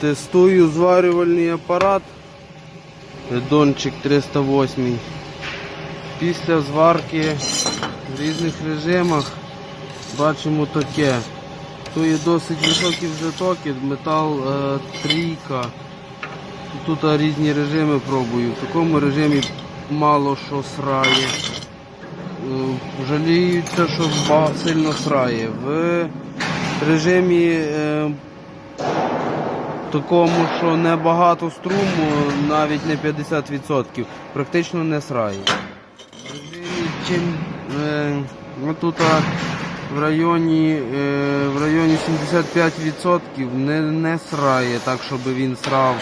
Тестую зварювальний апарат Дончик 308. Після зварки в різних режимах бачимо таке. То є досить високі вже токи, метал е, трійка. Тут е, різні режими пробую. В такому режимі мало що срає. Е, Жаліються, що сильно срає. В режимі е, такому, що небагато струму, навіть не 50%, практично не срає. Чим е, тут в районі, е, в районі 75% не, не срає так, щоб він срав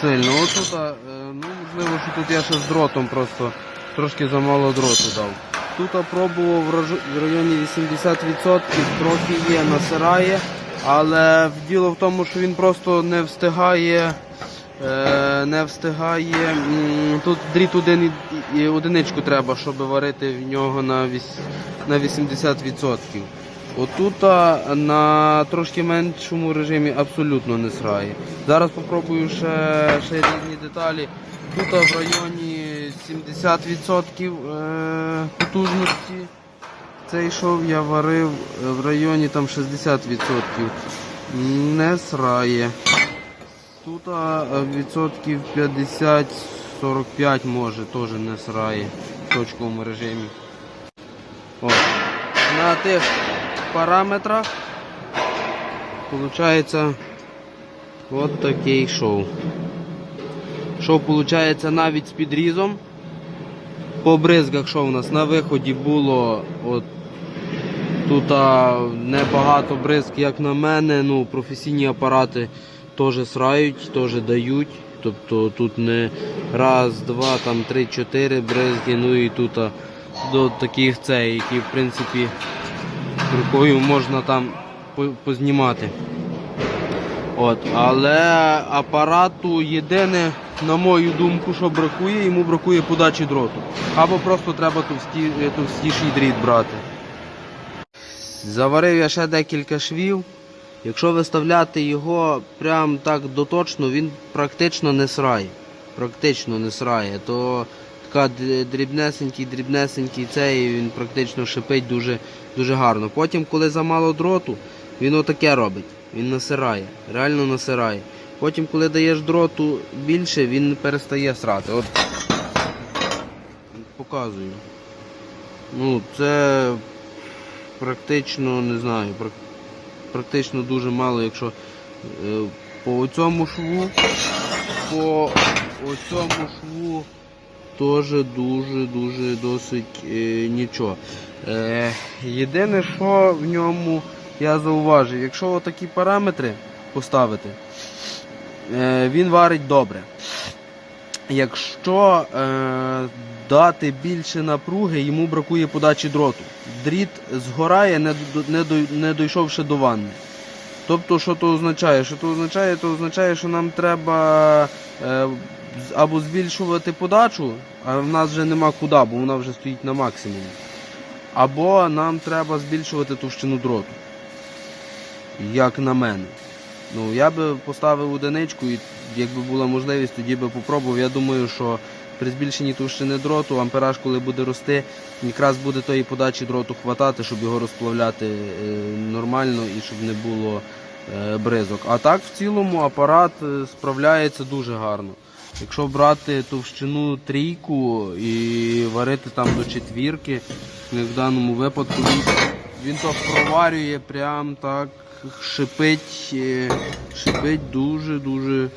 сильно. Отут, е, ну, можливо, що тут я ще з дротом просто трошки замало дроту дав. Тут пробував в районі 80%, трохи є, насирає, але діло в тому, що він просто не встигає. е, Не встигає. Тут дріт один і- одиничку треба, щоб варити в нього на на 80%. Отут на трошки меншому режимі абсолютно не срає. Зараз спробую ще, ще різні деталі. Тут в районі 70% е, потужності. Цей шов я варив е, в районі там 60%. Не срає. Тут а, відсотків 50-45 може теж не срає в точковому режимі. О. На тих параметрах виходить от такий шов. Шов виходить навіть з підрізом. По бризгах, що в нас на виході було от Тут а, небагато бризк, як на мене. Ну, професійні апарати теж срають, теж дають. Тобто тут не раз, два, там три, чотири бризки, ну і тут а, до таких цей, які в принципі рукою можна там познімати. От, але апарату єдине, на мою думку, що бракує, йому бракує подачі дроту. Або просто треба товсті, товстіший дріт брати. Заварив я ще декілька швів. Якщо виставляти його прям так доточно, він практично не срає. Практично не срає. То така дрібнесенький, дрібнесенький цей, він практично шипить дуже, дуже гарно. Потім, коли замало дроту, він отаке робить. Він насирає, реально насирає. Потім, коли даєш дроту більше, він перестає срати. От показую. Ну, це практично не знаю, практично дуже мало, якщо е, по цьому шву, по цьому шву теж дуже-дуже досить е, нічого. Е, єдине, що в ньому я зауважив, якщо отакі параметри поставити, е, він варить добре. Якщо е, дати більше напруги, йому бракує подачі дроту. Дріт згорає, не, не, не дійшовши до ванни. Тобто, що то означає? Що то означає? То означає, що нам треба е, або збільшувати подачу, а в нас вже нема куди, бо вона вже стоїть на максимумі. Або нам треба збільшувати товщину дроту. Як на мене. Ну, я би поставив одиничку і якби була можливість, тоді би попробував. Я думаю, що при збільшенні товщини дроту ампераж, коли буде рости, якраз буде тої подачі дроту хватати, щоб його розплавляти е, нормально і щоб не було е, бризок. А так в цілому апарат е, справляється дуже гарно. Якщо брати товщину трійку і варити там до четвірки, в даному випадку, він, він то проварює прям так, шипить, е, шипить дуже-дуже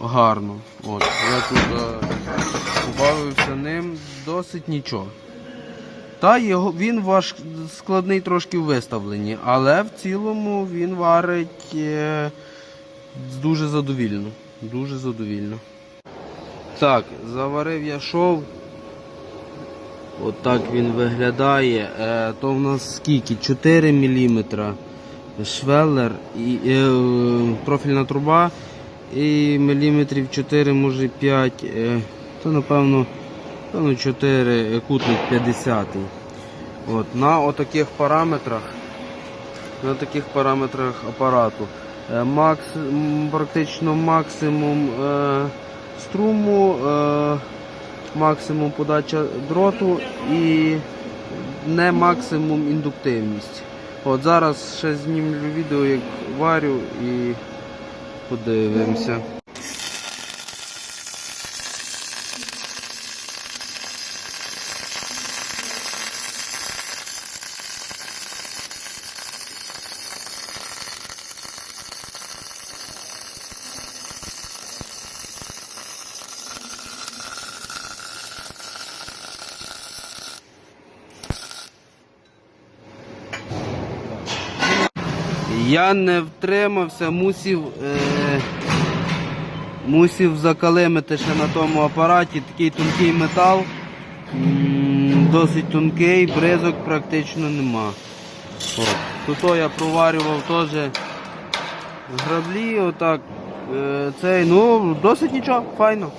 гарно. От, я тут е, побавився ним досить нічого. Та його, він важ, складний трошки в виставленні, але в цілому він варить е, дуже задовільно. Дуже задовільно. Так, заварив я шов. От він виглядає. Е, то в нас скільки? 4 мм швеллер і е, профільна труба і міліметрів 4, може 5, е, то напевно, напевно 4 е, кутник 50. От, на отаких параметрах, на таких параметрах апарату. Е, Макс, практично максимум е, струму, е, максимум подача дроту і не максимум індуктивність. От зараз ще знімлю відео, як варю і подивимося. Я не втримався, мусив, е, мусив закалимити ще на тому апараті такий тонкий метал. Досить тонкий, бризок практично нема. От. Тут я проварював теж граблі, отак. Е, цей, ну, досить нічого, файно.